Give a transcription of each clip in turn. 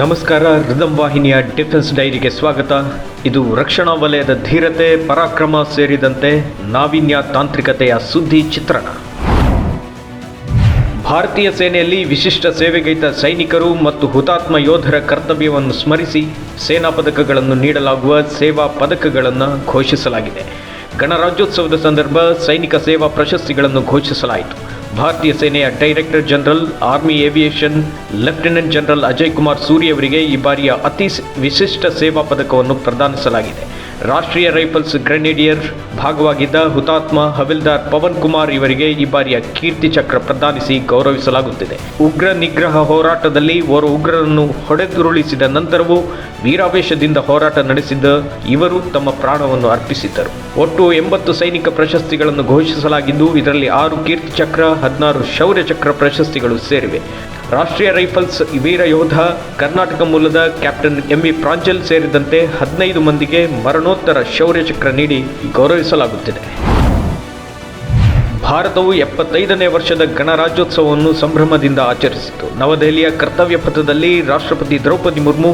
ನಮಸ್ಕಾರ ರಿದಂ ವಾಹಿನಿಯ ಡಿಫೆನ್ಸ್ ಡೈರಿಗೆ ಸ್ವಾಗತ. ಇದು ರಕ್ಷಣಾ ವಲಯದ ಧೀರತೆ, ಪರಾಕ್ರಮ ಸೇರಿದಂತೆ ನಾವೀನ್ಯ ತಾಂತ್ರಿಕತೆಯ ಸುದ್ದಿ ಚಿತ್ರಣ. ಭಾರತೀಯ ಸೇನೆಯಲ್ಲಿ ವಿಶಿಷ್ಟ ಸೇವೆಗೈತ ಸೈನಿಕರು ಮತ್ತು ಹುತಾತ್ಮ ಯೋಧರ ಕರ್ತವ್ಯವನ್ನು ಸ್ಮರಿಸಿ ಸೇನಾ ಪದಕಗಳನ್ನು ನೀಡಲಾಗುವ ಸೇವಾ ಪದಕಗಳನ್ನು ಘೋಷಿಸಲಾಗಿದೆ. ಗಣರಾಜ್ಯೋತ್ಸವದ ಸಂದರ್ಭ ಸೈನಿಕ ಸೇವಾ ಪ್ರಶಸ್ತಿಗಳನ್ನು ಘೋಷಿಸಲಾಯಿತು. ಭಾರತೀಯ ಸೇನೆಯ director general, army aviation lieutenant general Ajay Kumar Suri ಅವರಿಗೆ ಈ ಬಾರಿಯ ಅತಿ ವಿಶಿಷ್ಟ ಸೇವಾ ಪದಕವನ್ನು ಪ್ರದಾನಿಸಲಾಗಿದೆ. ರಾಷ್ಟ್ರೀಯ ರೈಫಲ್ಸ್ ಗ್ರೆನೇಡಿಯರ್ ಭಾಗವಾಗಿದ್ದ ಹುತಾತ್ಮ ಹವಿಲ್ದಾರ್ ಪವನ್ ಕುಮಾರ್ ಇವರಿಗೆ ಈ ಬಾರಿಯ ಕೀರ್ತಿ ಚಕ್ರ ಪ್ರದಾನಿಸಿ ಗೌರವಿಸಲಾಗುತ್ತಿದೆ. ಉಗ್ರ ನಿಗ್ರಹ ಹೋರಾಟದಲ್ಲಿ ಓರ್ವ ಉಗ್ರರನ್ನು ಹೊಡೆದುರುಳಿಸಿದ ನಂತರವೂ ವೀರಾವೇಶದಿಂದ ಹೋರಾಟ ನಡೆಸಿದ್ದ ಇವರು ತಮ್ಮ ಪ್ರಾಣವನ್ನು ಅರ್ಪಿಸಿದ್ದರು. ಒಟ್ಟು ಎಂಬತ್ತು ಸೈನಿಕ ಪ್ರಶಸ್ತಿಗಳನ್ನು ಘೋಷಿಸಲಾಗಿದ್ದು, ಇದರಲ್ಲಿ ಆರು ಕೀರ್ತಿ ಚಕ್ರ, ಹದಿನಾರು ಶೌರ್ಯ ಚಕ್ರ ಪ್ರಶಸ್ತಿಗಳು ಸೇರಿವೆ. ರಾಷ್ಟ್ರೀಯ ರೈಫಲ್ಸ್ ವೀರ ಯೋಧ ಕರ್ನಾಟಕ ಮೂಲದ ಕ್ಯಾಪ್ಟನ್ ಎಂ ವಿ ಪ್ರಾಂಜಲ್ ಸೇರಿದಂತೆ ಹದಿನೈದು ಮಂದಿಗೆ ಮರಣೋತ್ತರ ಶೌರ್ಯ ಚಕ್ರ ನೀಡಿ ಗೌರವಿಸಲಾಗುತ್ತಿದೆ. ಭಾರತವು ಎಪ್ಪತ್ತೈದನೇ ವರ್ಷದ ಗಣರಾಜ್ಯೋತ್ಸವವನ್ನು ಸಂಭ್ರಮದಿಂದ ಆಚರಿಸಿತು. ನವದೆಹಲಿಯ ಕರ್ತವ್ಯ ಪಥದಲ್ಲಿ ರಾಷ್ಟ್ರಪತಿ ದ್ರೌಪದಿ ಮುರ್ಮು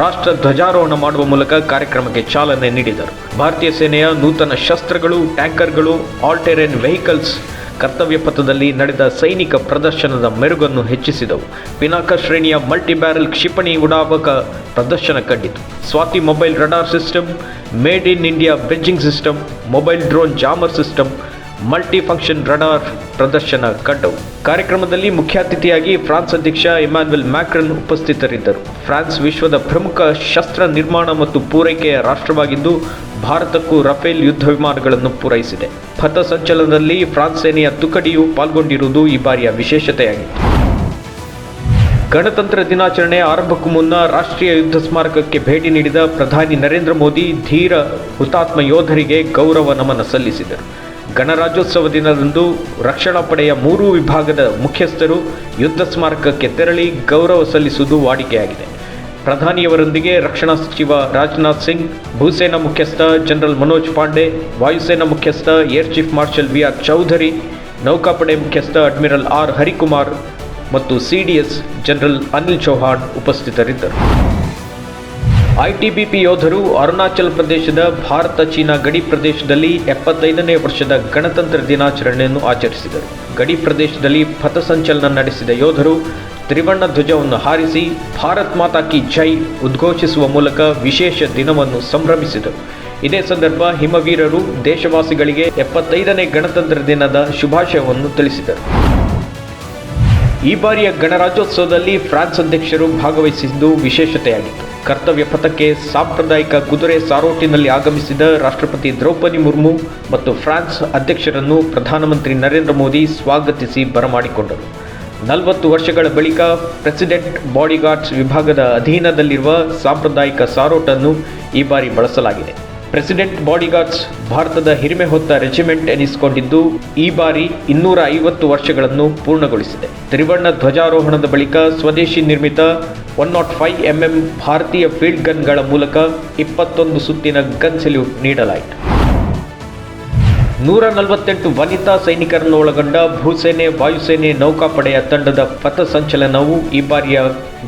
ರಾಷ್ಟ್ರ ಧ್ವಜಾರೋಹಣ ಮಾಡುವ ಮೂಲಕ ಕಾರ್ಯಕ್ರಮಕ್ಕೆ ಚಾಲನೆ ನೀಡಿದರು. ಭಾರತೀಯ ಸೇನೆಯ ನೂತನ ಶಸ್ತ್ರಗಳು, ಟ್ಯಾಂಕರ್ಗಳು, ಆಲ್ ಟೆರೇನ್ ವೆಹಿಕಲ್ಸ್ ಕರ್ತವ್ಯ ಪಥದಲ್ಲಿ ನಡೆದ ಸೈನಿಕ ಪ್ರದರ್ಶನದ ಮೆರುಗನ್ನು ಹೆಚ್ಚಿಸಿದವು. ಪಿನಾಕ ಶ್ರೇಣಿಯ ಮಲ್ಟಿ ಬ್ಯಾರಲ್ ಕ್ಷಿಪಣಿ ಉಡಾವಕ ಪ್ರದರ್ಶನ ಕಂಡಿತು. Swathi mobile radar system, made in India bridging system, mobile drone jammer system multi function radar ಪ್ರದರ್ಶನ ಕಂಡವು ಕಾರ್ಯಕ್ರಮದಲ್ಲಿ ಮುಖ್ಯ ಅತಿಥಿಯಾಗಿ ಫ್ರಾನ್ಸ್ ಅಧ್ಯಕ್ಷ ಇಮ್ಯಾನ್ಯುಯಲ್ ಮ್ಯಾಕ್ರನ್ ಉಪಸ್ಥಿತರಿದ್ದರು. ಫ್ರಾನ್ಸ್ ವಿಶ್ವದ ಪ್ರಮುಖ ಶಸ್ತ್ರ ನಿರ್ಮಾಣ ಮತ್ತು ಪೂರೈಕೆಯ ರಾಷ್ಟ್ರವಾಗಿದ್ದು, ಭಾರತಕ್ಕೂ ರಫೇಲ್ ಯುದ್ಧ ವಿಮಾನಗಳನ್ನು ಪೂರೈಸಿದೆ. ಪಥಸಂಚಲನದಲ್ಲಿ ಫ್ರಾನ್ಸ್ ಸೇನೆಯ ತುಕಡಿಯು ಪಾಲ್ಗೊಂಡಿರುವುದು ಈ ಬಾರಿಯ ವಿಶೇಷತೆಯಾಗಿತ್ತು ಗಣತಂತ್ರ ದಿನಾಚರಣೆ ಆರಂಭಕ್ಕೂ ಮುನ್ನ ರಾಷ್ಟ್ರೀಯ ಯುದ್ಧ ಸ್ಮಾರಕಕ್ಕೆ ಭೇಟಿ ನೀಡಿದ ಪ್ರಧಾನಿ ನರೇಂದ್ರ ಮೋದಿ ಧೀರ ಹುತಾತ್ಮ ಯೋಧರಿಗೆ ಗೌರವ ನಮನ ಸಲ್ಲಿಸಿದರು. ಗಣರಾಜ್ಯೋತ್ಸವ ದಿನದಂದು ರಕ್ಷಣಾ ಪಡೆಯ ಮೂರೂ ವಿಭಾಗದ ಮುಖ್ಯಸ್ಥರು ಯುದ್ಧ ಸ್ಮಾರಕಕ್ಕೆ ತೆರಳಿ ಗೌರವ ಸಲ್ಲಿಸುವುದು ವಾಡಿಕೆಯಾಗಿದೆ. ಪ್ರಧಾನಿಯವರೊಂದಿಗೆ ರಕ್ಷಣಾ ಸಚಿವ ರಾಜನಾಥ್ ಸಿಂಗ್, ಭೂಸೇನಾ ಮುಖ್ಯಸ್ಥ ಜನರಲ್ ಮನೋಜ್ ಪಾಂಡೆ, ವಾಯುಸೇನಾ ಮುಖ್ಯಸ್ಥ air chief marshal V R Chaudhari, ನೌಕಾಪಡೆ ಮುಖ್ಯಸ್ಥ ಅಡ್ಮಿರಲ್ ಆರ್ ಹರಿಕುಮಾರ್ ಮತ್ತು ಸಿಡಿಎಸ್ ಜನರಲ್ ಅನಿಲ್ ಚೌಹಾಣ್ ಉಪಸ್ಥಿತರಿದ್ದರು. ಐಟಿಬಿಪಿ ಯೋಧರು ಅರುಣಾಚಲ ಪ್ರದೇಶದ ಭಾರತ ಚೀನಾ ಗಡಿ ಪ್ರದೇಶದಲ್ಲಿ ಎಪ್ಪತ್ತೈದನೇ ವರ್ಷದ ಗಣತಂತ್ರ ದಿನಾಚರಣೆಯನ್ನು ಆಚರಿಸಿದರು. ಗಡಿ ಪ್ರದೇಶದಲ್ಲಿ ಪಥಸಂಚಲನ ನಡೆಸಿದ ಯೋಧರು ತ್ರಿವರ್ಣ ಧ್ವಜವನ್ನು ಹಾರಿಸಿ ಭಾರತ್ ಮಾತಾ ಕಿ ಜೈ ಉದ್ಘೋಷಿಸುವ ಮೂಲಕ ವಿಶೇಷ ದಿನವನ್ನು ಸಂಭ್ರಮಿಸಿದರು. ಇದೇ ಸಂದರ್ಭ ಹಿಮವೀರರು ದೇಶವಾಸಿಗಳಿಗೆ ಎಪ್ಪತ್ತೈದನೇ ಗಣತಂತ್ರ ದಿನದ ಶುಭಾಶಯವನ್ನು ತಿಳಿಸಿದರು. ಈ ಬಾರಿಯ ಗಣರಾಜ್ಯೋತ್ಸವದಲ್ಲಿ ಫ್ರಾನ್ಸ್ ಅಧ್ಯಕ್ಷರು ಭಾಗವಹಿಸಿದ್ದು ವಿಶೇಷತೆಯಾಗಿತ್ತು. ಕರ್ತವ್ಯ ಪಥಕ್ಕೆ ಸಾಂಪ್ರದಾಯಿಕ ಕುದುರೆ ಸಾರೋಟಿನಲ್ಲಿ ಆಗಮಿಸಿದ ರಾಷ್ಟ್ರಪತಿ ದ್ರೌಪದಿ ಮುರ್ಮು ಮತ್ತು ಫ್ರಾನ್ಸ್ ಅಧ್ಯಕ್ಷರನ್ನು ಪ್ರಧಾನಮಂತ್ರಿ ನರೇಂದ್ರ ಮೋದಿ ಸ್ವಾಗತಿಸಿ ಬರಮಾಡಿಕೊಂಡರು. ನಲವತ್ತು ವರ್ಷಗಳ ಬಳಿಕ ಪ್ರೆಸಿಡೆಂಟ್ ಬಾಡಿಗಾರ್ಡ್ಸ್ ವಿಭಾಗದ ಅಧೀನದಲ್ಲಿರುವ ಸಾಂಪ್ರದಾಯಿಕ ಸಾರೋಟನ್ನು ಈ ಬಾರಿ ಬಳಸಲಾಗಿದೆ. ಪ್ರೆಸಿಡೆಂಟ್ ಬಾಡಿಗಾರ್ಡ್ಸ್ ಭಾರತದ ಹಿರಿಮೆ ಹೊತ್ತ ರೆಜಿಮೆಂಟ್ ಎನಿಸಿಕೊಂಡಿದ್ದು, ಈ ಬಾರಿ ಇನ್ನೂರ ಐವತ್ತು ವರ್ಷಗಳನ್ನು ಪೂರ್ಣಗೊಳಿಸಿದೆ. ತ್ರಿವರ್ಣ ಧ್ವಜಾರೋಹಣದ ಬಳಿಕ ಸ್ವದೇಶಿ ನಿರ್ಮಿತ ಒನ್ ನಾಟ್ ಫೈವ್ ಎಂಎಂ ಭಾರತೀಯ ಫೀಲ್ಡ್ ಗನ್ಗಳ ಮೂಲಕ ಇಪ್ಪತ್ತೊಂದು ಸುತ್ತಿನ ಗನ್ ಸೆಲ್ಯೂಟ್ ನೀಡಲಾಯಿತು. ನೂರ ನಲವತ್ತೆಂಟು ವನಿತಾ ಸೈನಿಕರನ್ನು ಒಳಗೊಂಡ ಭೂಸೇನೆ, ವಾಯುಸೇನೆ ನೌಕಾಪಡೆಯ ತಂಡದ ಪಥಸಂಚಲನವು ಈ ಬಾರಿಯ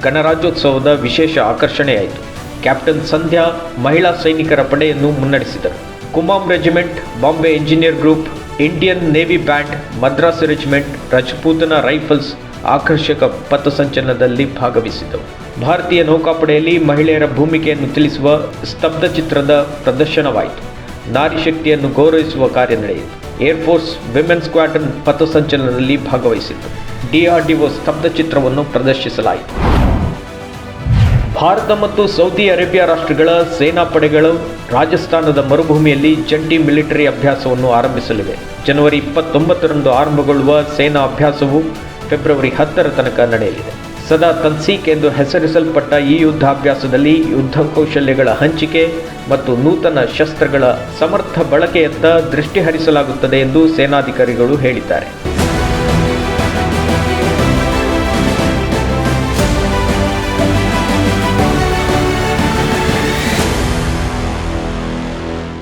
ಗಣರಾಜ್ಯೋತ್ಸವದ ವಿಶೇಷ ಆಕರ್ಷಣೆಯಾಯಿತು. ಕ್ಯಾಪ್ಟನ್ ಸಂಧ್ಯಾ ಮಹಿಳಾ ಸೈನಿಕರ ಪಡೆಯನ್ನು ಮುನ್ನಡೆಸಿದರು. Kumaon regiment, Bombay engineer group, Indian navy band, Madras regiment, Rajputana rifles ಆಕರ್ಷಕ ಪಥಸಂಚಲನದಲ್ಲಿ ಭಾಗವಹಿಸಿದವು ಭಾರತೀಯ ನೌಕಾಪಡೆಯಲ್ಲಿ ಮಹಿಳೆಯರ ಭೂಮಿಕೆಯನ್ನು ತಿಳಿಸುವ ಸ್ತಬ್ಧ ಚಿತ್ರದ ಪ್ರದರ್ಶನವಾಯಿತು. ನಾರಿ ಶಕ್ತಿಯನ್ನು ಗೌರವಿಸುವ ಕಾರ್ಯ ನಡೆಯಿತು. ಏರ್ಫೋರ್ಸ್ ವಿಮೆನ್ ಸ್ಕ್ವಾಡ್ರನ್ ಪಥಸಂಚಲನದಲ್ಲಿ ಭಾಗವಹಿಸಿತು ಡಿಆರ್ಡಿಒ ಸ್ತಬ್ಧ ಚಿತ್ರವನ್ನು ಪ್ರದರ್ಶಿಸಲಾಯಿತು. ಭಾರತ ಮತ್ತು ಸೌದಿ ಅರೇಬಿಯಾ ರಾಷ್ಟ್ರಗಳ ಸೇನಾ ಪಡೆಗಳು ರಾಜಸ್ಥಾನದ ಮರುಭೂಮಿಯಲ್ಲಿ ಜಂಟಿ ಮಿಲಿಟರಿ ಅಭ್ಯಾಸವನ್ನು ಆರಂಭಿಸಲಿವೆ. ಜನವರಿ ಇಪ್ಪತ್ತೊಂಬತ್ತರಂದು ಆರಂಭಗೊಳ್ಳುವ ಸೇನಾ ಅಭ್ಯಾಸವು ಫೆಬ್ರವರಿ ಹತ್ತರ ತನಕ ನಡೆಯಲಿದೆ. ಸದಾ ತನ್ಸೀಕ್ ಎಂದು ಹೆಸರಿಸಲ್ಪಟ್ಟ ಈ ಯುದ್ಧಾಭ್ಯಾಸದಲ್ಲಿ ಯುದ್ಧ ಕೌಶಲ್ಯಗಳ ಹಂಚಿಕೆ ಮತ್ತು ನೂತನ ಶಸ್ತ್ರಗಳ ಸಮರ್ಥ ಬಳಕೆಯತ್ತ ದೃಷ್ಟಿ ಹರಿಸಲಾಗುತ್ತದೆ ಎಂದು ಸೇನಾಧಿಕಾರಿಗಳು ಹೇಳಿದ್ದಾರೆ.